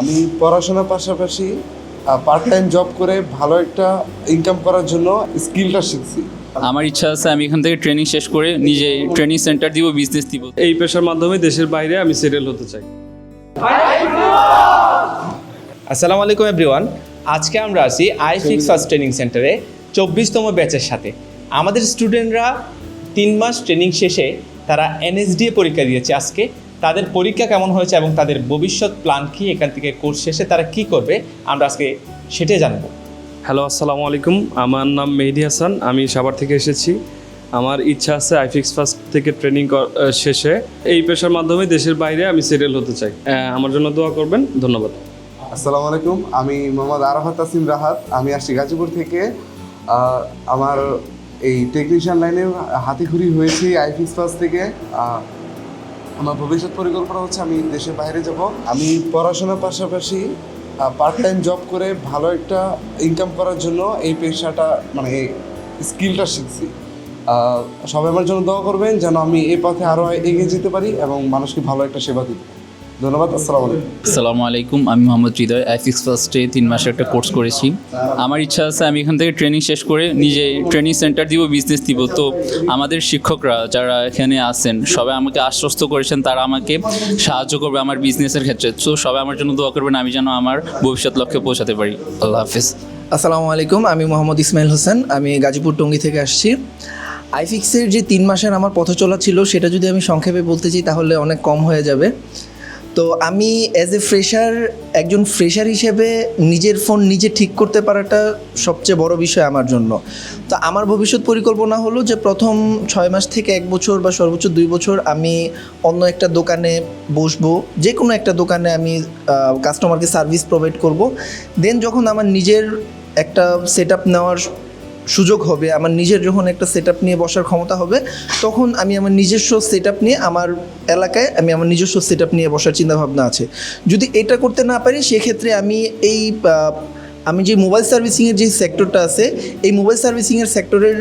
আমি পড়াশোনার পাশাপাশি পার্ট টাইম জব করে ভালো একটা ইনকাম করার জন্য স্কিলটা শিখছি। আমার ইচ্ছা আছে আমি এখান থেকে ট্রেনিং শেষ করে নিজে ট্রেনিং সেন্টার দিব বিজনেস দিব। এই পেশার মাধ্যমে দেশের বাইরে আমি সেটেল হতে চাই। আসসালামু আলাইকুম এভরিওয়ান আজকে আমরা আছি আই ফিক্স ফার্স্ট ট্রেনিং সেন্টারে চব্বিশতম ব্যাচের সাথে। আমাদের স্টুডেন্টরা তিন মাস ট্রেনিং শেষে তারা এনএসডিএ পরীক্ষা দিয়েছে আজকে। তাদের পরীক্ষা কেমন হয়েছে এবং তাদের ভবিষ্যৎ প্ল্যান কী? এখান থেকে কোর্স শেষে তারা কি করবে? আমরা আজকে সেটাই জানব। হ্যালো আসসালামু আলাইকুম। আমার নাম মেহেদি হাসান। আমি সাভার থেকে এসেছি। আমার ইচ্ছা আছে আইফিক্স ফার্স্ট থেকে ট্রেনিং শেষে। এই পেশার মাধ্যমে দেশের বাইরে আমি সেটেল হতে চাই। আমার জন্য দোয়া করবেন। ধন্যবাদ। আসসালামু আলাইকুম। আমি মোহাম্মদ আরাফাত তাসিম রাহাত। আমি আসছি গাজীপুর থেকে। আমার এই টেকনিশিয়ান লাইনে হাতিখুরি হয়েছি আইফিক্স পাস থেকে। আমার ভবিষ্যৎ পরিকল্পনা হচ্ছে আমি দেশের বাইরে যাব। আমি পড়াশোনার পাশাপাশি পার্ট টাইম জব করে ভালো একটা ইনকাম করার জন্য এই পেশাটা মানে এই স্কিলটা শিখছি। সবাই আমার জন্য দোয়া করবেন যেন আমি এই পথে আরও এগিয়ে যেতে পারি এবং মানুষকে ভালো একটা সেবা দিতে পারি। ধন্যবাদ আসসালামু আলাইকুম। আসসালামু আলাইকুম আমি মোহাম্মদ হৃদয় আইফিক্স ফার্স্টে তিন মাসের একটা কোর্স করেছি। আমার ইচ্ছা আছে আমি এখান থেকে ট্রেনিং শেষ করে নিজে ট্রেনিং সেন্টার দিব বিজনেস দিব। তো আমাদের শিক্ষকরা যারা এখানে আছেন সবাই আমাকে আশ্বস্ত করেছেন তারা আমাকে সাহায্য করবে আমার বিজনেসের ক্ষেত্রে। তো সবাই আমার জন্য দোয়া করবেন আমি যেন আমার ভবিষ্যৎ লক্ষ্যে পৌঁছাতে পারি। আল্লাহ হাফিজ। আসসালামু আলাইকুম আমি মোহাম্মদ ইসমাইল হোসেন আমি গাজীপুর টঙ্গী থেকে আসছি। আইফিক্সের যে তিন মাসের আমার পথ চলা ছিল সেটা যদি আমি সংক্ষেপে বলতে চাই তাহলে অনেক কম হয়ে যাবে। তো আমি অ্যাজ এ ফ্রেশার একজন ফ্রেশার হিসেবে নিজের ফোন নিজে ঠিক করতে পারাটা সবচেয়ে বড় বিষয় আমার জন্য। তো আমার ভবিষ্যৎ পরিকল্পনা হলো যে প্রথম ছয় মাস থেকে এক বছর বা সর্বোচ্চ দুই বছর আমি অন্য একটা দোকানে বসবো যে কোনো একটা দোকানে আমি কাস্টমারকে সার্ভিস প্রোভাইড করব। দেন যখন আমার নিজের একটা সেট আপ নেওয়ার সুযোগ হবে, আমার নিজের যখন একটা সেট নিয়ে বসার ক্ষমতা হবে, তখন আমি আমার নিজস্ব সেট নিয়ে আমার এলাকায় আমি আমার নিজস্ব সেট নিয়ে বসার চিন্তাভাবনা আছে। যদি এটা করতে না পারি, সেক্ষেত্রে আমি এই আমি যে মোবাইল সার্ভিসিংয়ের যে সেক্টরটা আছে, এই মোবাইল সার্ভিসিংয়ের সেক্টরের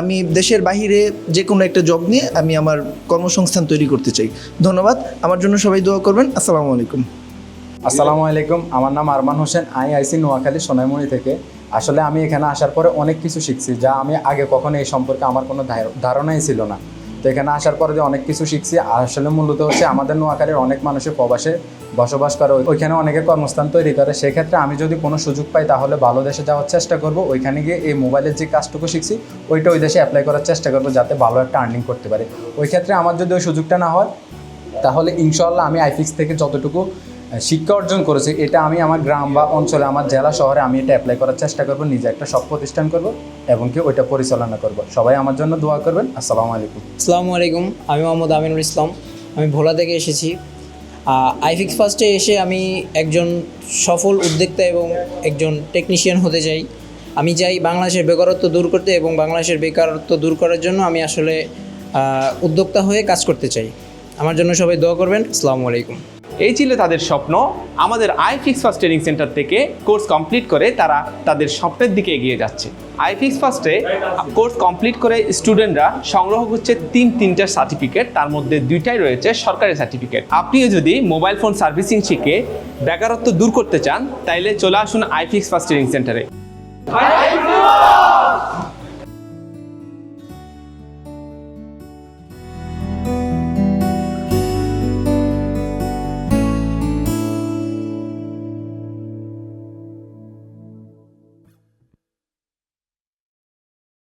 আমি দেশের বাহিরে যে কোনো একটা জব নিয়ে আমি আমার কর্মসংস্থান তৈরি করতে চাই। ধন্যবাদ, আমার জন্য সবাই দোয়া করবেন, আসসালামু আলাইকুম। আসসালামু আলাইকুম, আমার নাম আরমান হোসেন আই আইসি নোয়াখালী সোনাইমণি থেকে। আসলে আমি এখানে আসার পরে অনেক কিছু শিখছি যা আমি আগে কখনো এই সম্পর্কে আমার কোনো ধারণাই ছিল না। তো এখানে আসার পরে যে অনেক কিছু শিখছি, আসলে মূলত হচ্ছে আমাদের নোয়াখালীর অনেক মানুষের প্রবাসে বসবাস করে। ওইখানে অনেকের কর্মস্থান তৈরি করে। সেক্ষেত্রে আমি যদি কোনো সুযোগ পাই তাহলে ভালো দেশে যাওয়ার চেষ্টা করব। ওইখানে গিয়ে এই মোবাইলের যে কাজটুকু শিখছি, ওইটা ওই দেশে অ্যাপ্লাই করার চেষ্টা করব যাতে ভালো একটা আর্নিং করতে পারি। ওই ক্ষেত্রে আমার যদি ওই সুযোগটা না হয়, তাহলে ইনশাল্লাহ আমি আইফিক্স থেকে যতটুকু শিক্ষা অর্জন করেছি, এটা আমি আমার গ্রাম বা অঞ্চলে, আমার জেলা শহরে আমি এটা অ্যাপ্লাই করার চেষ্টা করব, নিজে একটা সব প্রতিষ্ঠান করব, এবং কি ওইটা পরিচালনা করব। সবাই আমার জন্য দোয়া করবেন। আসসালামু আলাইকুম। আসসালামু আলাইকুম, আমি মোহাম্মদ আমিনুল ইসলাম। আমি ভোলা থেকে এসেছি। আইফিক্স ফার্স্টে এসে আমি একজন সফল উদ্যোক্তা এবং একজন টেকনিশিয়ান হতে চাই। আমি চাই বাংলাদেশের বেকারত্ব দূর করতে এবং বাংলাদেশের বেকারত্ব দূর করার জন্য আমি আসলে উদ্যোক্তা হয়ে কাজ করতে চাই। আমার জন্য সবাই দোয়া করবেন। আসসালামু আলাইকুম। এই ছিল তাদের স্বপ্ন। আমাদের I fix first training centre থেকে কোর্স কমপ্লিট করে তারা তাদের স্বপ্নের দিকে এগিয়ে যাচ্ছে। আই ফিক্স ফার্স্টে কোর্স কমপ্লিট করে স্টুডেন্টরা সংগ্রহ করছে তিন তিনটা সার্টিফিকেট তার মধ্যে দুইটাই রয়েছে সরকারি সার্টিফিকেট আপনিও যদি মোবাইল ফোন সার্ভিসিং শিখে বেকারত্ব দূর করতে চান, তাইলে চলে আসুন আই ফিক্স ফার্স্ট ট্রেনিং সেন্টারে